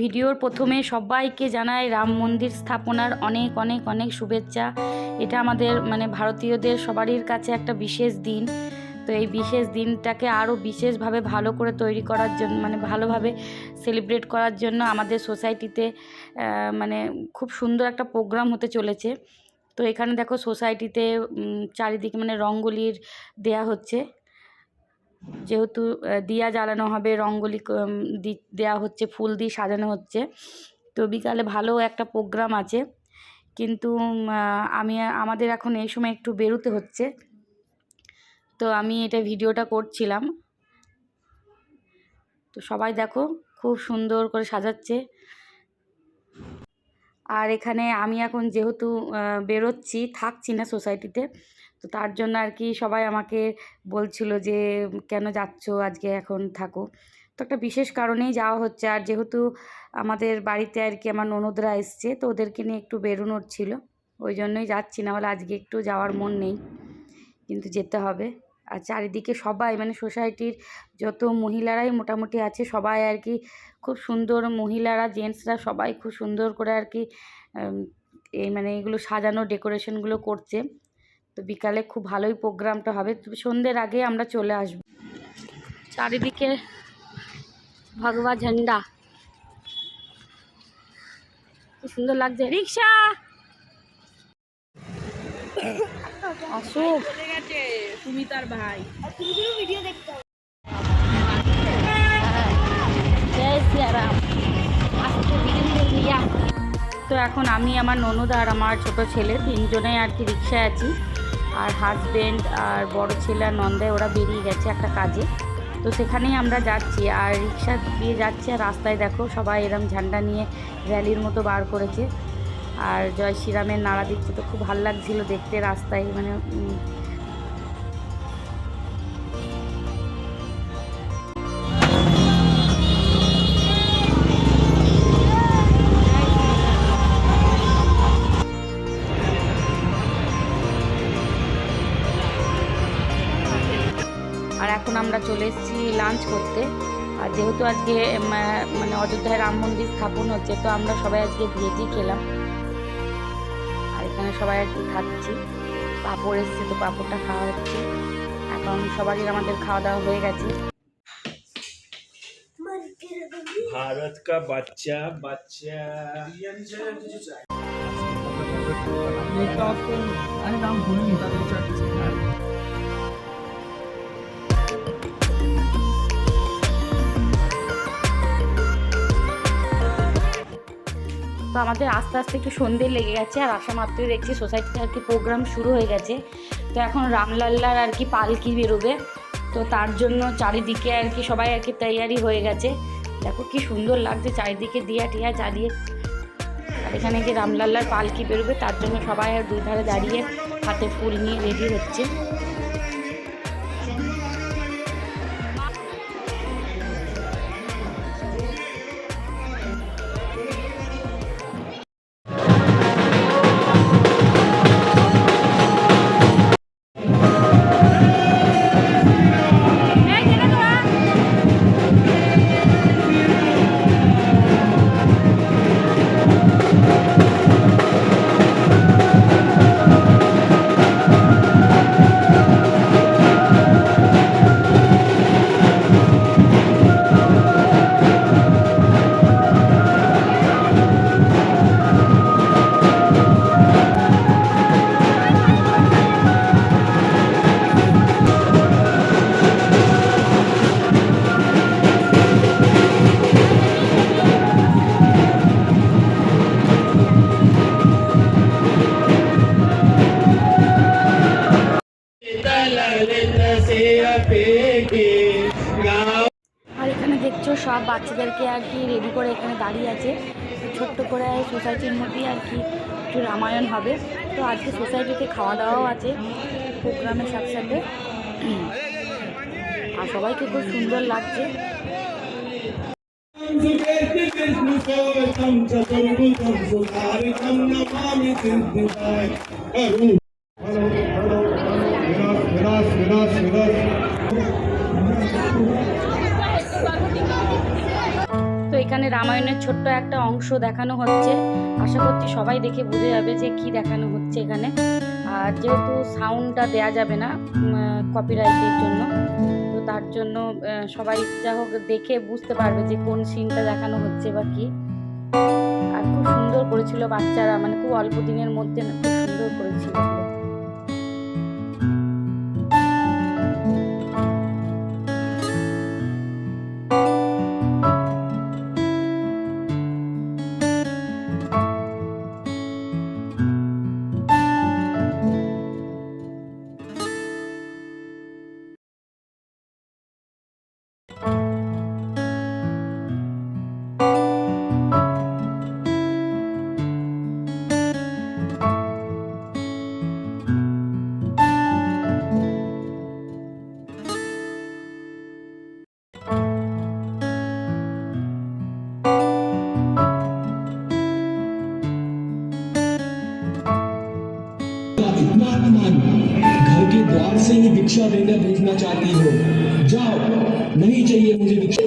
ভিডিওর প্রথমে সবাইকে জানাই রাম মন্দির স্থাপনার অনেক অনেক অনেক শুভেচ্ছা। এটা আমাদের মানে ভারতীয়দের সবারই কাছে একটা বিশেষ দিন। তো এই বিশেষ দিনটাকে আরও বিশেষভাবে ভালো করে তৈরি করার জন্য মানে ভালোভাবে সেলিব্রেট করার জন্য আমাদের সোসাইটিতে মানে খুব সুন্দর একটা প্রোগ্রাম হতে চলেছে। তো এখানে দেখো সোসাইটিতে চারিদিকে মানে রঙ্গোলির দেয়া হচ্ছে। যেহেতু দিয়া জ্বালানো হবে, রঙ্গোলি ক- দি- দেয়া হচ্ছে, ফুল দিয়ে সাজানো হচ্ছে। তো বিকালে ভালো একটা প্রোগ্রাম আছে। কিন্তু আমি, আমাদের এখন এই সময় একটু বেরোতে হচ্ছে। তো আমি এটা ভিডিওটা করছিলাম। তো সবাই দেখো, খুব সুন্দর করে সাজাচ্ছে। আর এখানে আমি এখন যেহেতু বেরোচ্ছি, থাকছি না সোসাইটিতে তো তার জন্য আর কি সবাই আমাকে বলছিল যে, কেন যাচ্ছ আজকে এখন থাকো? তো একটা বিশেষ কারণেই যাওয়া হচ্ছে। আর যেহেতু আমাদের বাড়িতে আর কি আমার ননদরা এসছে, তো ওদেরকে নিয়ে একটু বেরোনোর ছিল। ওই জন্যই যাচ্ছি না বলে আজকে একটু যাওয়ার মন নেই। কিন্তু যেতে হবে। আর চারিদিকে সবাই মানে সোসাইটির যত মহিলারাই মোটামুটি আছে, সবাই আর কি খুব সুন্দর মহিলারা, জেন্টসরা সবাই খুব সুন্দর করে আর কি এই মানে এগুলো সাজানো, ডেকোরেশনগুলো করছে। তো বিকালে খুব ভালোই প্রোগ্রামটা হবে। সন্ধ্যের আগে আমরা চলে আসব। চারিদিকে ভগবা ঝান্ডা। সুন্দর লাগছে। রিক্সা! তো এখন আমি, আমার ননদ আর আমার ছোট ছেলে তিনজনে আর কি রিক্সায় আছি। আর হাজব্যান্ড আর বড় ছেলে আর নন্দায় ওরা বেরিয়ে গেছে একটা কাজে। তো সেখানেই আমরা যাচ্ছি আর রিক্সা দিয়ে যাচ্ছে আর রাস্তায় দেখো সবাই এরম ঝান্ডা নিয়ে র্যালির মতো বার করেছে। আর জয় শ্রীরামের নাড়া দিচ্ছে তো খুব ভালো লাগছিল দেখতে রাস্তায় মানে আমরা চলে এসেছি লাঞ্চ করতে। আর যেহেতু আজকে মানে অযোধ্যায় রাম মন্দির স্থাপন হচ্ছে তো আমরা সবাই আজকে ভেজই খেলাম। আর এখানে সবাই আর কি খাচ্ছি। পাঁপড় এসছে তো পাঁপড়টা খাওয়া হচ্ছে। এখন সবারই আমাদের খাওয়া দাওয়া হয়ে গেছে। ভারত কা বাচ্চা বাচ্চা। আমাদের আস্তে আস্তে একটু সন্ধে লেগে গেছে, আর আসা মাত্রই দেখছি সোসাইটিতে আর কি প্রোগ্রাম শুরু হয়ে গেছে। তো এখন রামলাল্লার আর কি পালকি বেরোবে, তো তার জন্য চারিদিকে আর কি সবাই আর কি তৈয়ারি হয়ে গেছে। দেখো কি সুন্দর লাগছে চারিদিকে দিয়া টিয়া চালিয়ে আর এখানে যে রামলাল্লার পালকি বেরোবে, তার জন্য সবাই আর দুই ধারে দাঁড়িয়ে হাতে ফুল নিয়ে রেডি হচ্ছে। সব বাচ্চাদেরকে আর কি রেডি করে এখানে দাঁড়িয়ে আছে। ছোট্ট করে সোসাইটির মধ্যেই আর কি একটু রামায়ণ হবে। তো আজকে সোসাইটিতে খাওয়া দাওয়াও আছে প্রোগ্রামের সাথে সাথে। আর সবাইকে খুব সুন্দর লাগছে। রামায়ণের ছোট্ট একটা অংশ দেখানো হচ্ছে। আশা করছি সবাই দেখে বুঝে যাবে যে কি দেখানো হচ্ছে এখানে। আর যেহেতু সাউন্ডটা দেয়া যাবে না কপিরাইটের জন্য, তো তার জন্য সবাই যা হোক দেখে বুঝতে পারবে যে কোন সিনটা দেখানো হচ্ছে বা কি। আর খুব সুন্দর করেছিল বাচ্চারা মানে খুব অল্প দিনের মধ্যে খুব সুন্দর করেছিল। चाहिए मुझे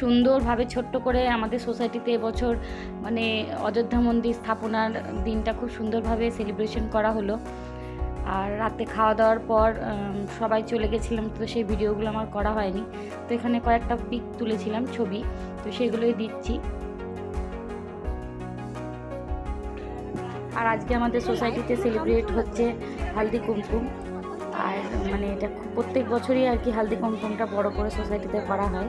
সুন্দরভাবে ছোট্ট করে আমাদের সোসাইটিতে এবছর মানে অযোধ্যা মন্দির স্থাপনার দিনটা খুব সুন্দরভাবে সেলিব্রেশন করা হলো। আর রাতে খাওয়া দাওয়ার পর সবাই চলে গেছিলাম, তো সেই ভিডিওগুলো আমার করা হয়নি। তো এখানে কয়েকটা পিক তুলেছিলাম ছবি, তো সেগুলোই দিচ্ছি। আর আজকে আমাদের সোসাইটিতে সেলিব্রেট হচ্ছে হালদি কুমকুম। আর মানে এটা প্রত্যেক বছরই আর কি হালদি কুমকুমটা বড় করে সোসাইটিতে করা হয়।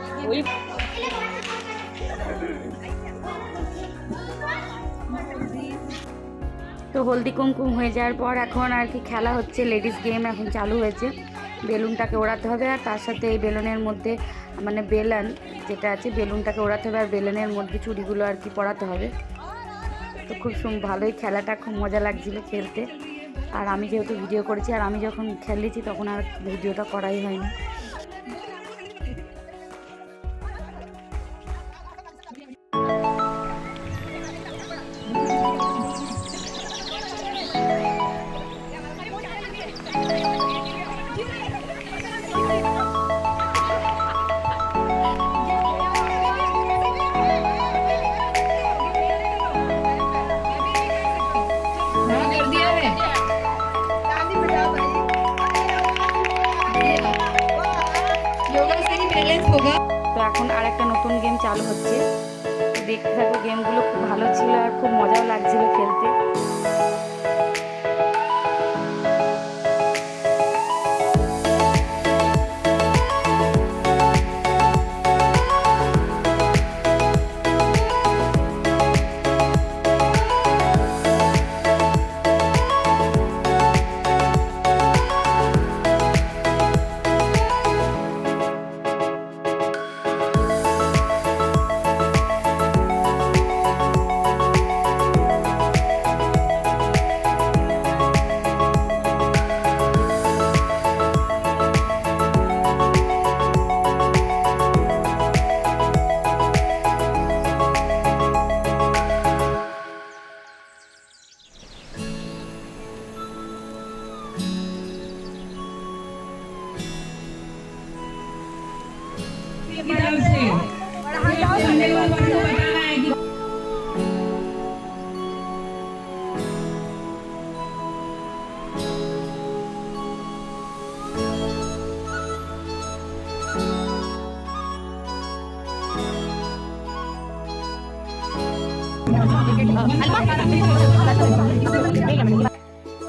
তো হলদি কুমকুম হয়ে যাওয়ার পর এখন আর কি খেলা হচ্ছে লেডিস গেম এখন চালু হয়েছে। বেলুনটাকে ওড়াতে হবে আর তার সাথে এই বেলুনের মধ্যে মানে বেলুন যেটা আছে, বেলুনটাকে ওড়াতে হবে আর বেলুনের মধ্যে চুড়িগুলো আর কি পড়াতে হবে। তো খুব ভালোই খেলাটা, খুব মজা লাগছিল খেলতে। আর আমি যেহেতু ভিডিও করেছি, আর আমি যখন খেলেছি তখন আর ভিডিওটা করাই হয়নি। এখন আর একটা নতুন গেম চালু হচ্ছে। দেখতে থাকো গেমগুলো খুব ভালো ছিল আর খুব মজাও লাগছিল খেলতে।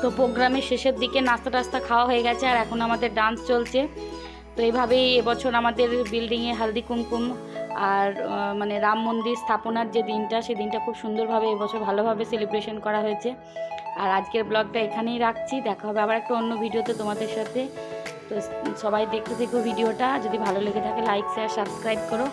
তো প্রোগ্রামের শেষের দিকে নাস্তা টাস্তা খাওয়া হয়ে গেছে আর এখন আমাদের ডান্স চলছে। তো এইভাবেই এবছর আমাদের বিল্ডিংয়ে হালদি কুমকুম আর মানে রাম মন্দির স্থাপনার যে দিনটা, সেই দিনটা খুব সুন্দরভাবে এবছর ভালোভাবে সেলিব্রেশন করা হয়েছে। আর আজকের ব্লগটা এখানেই রাখছি। দেখা হবে আবার একটা অন্য ভিডিওতে তোমাদের সাথে। তো সবাই দেখতে থেকো ভিডিওটা। যদি ভালো লেগে থাকে লাইক শেয়ার সাবস্ক্রাইব করো।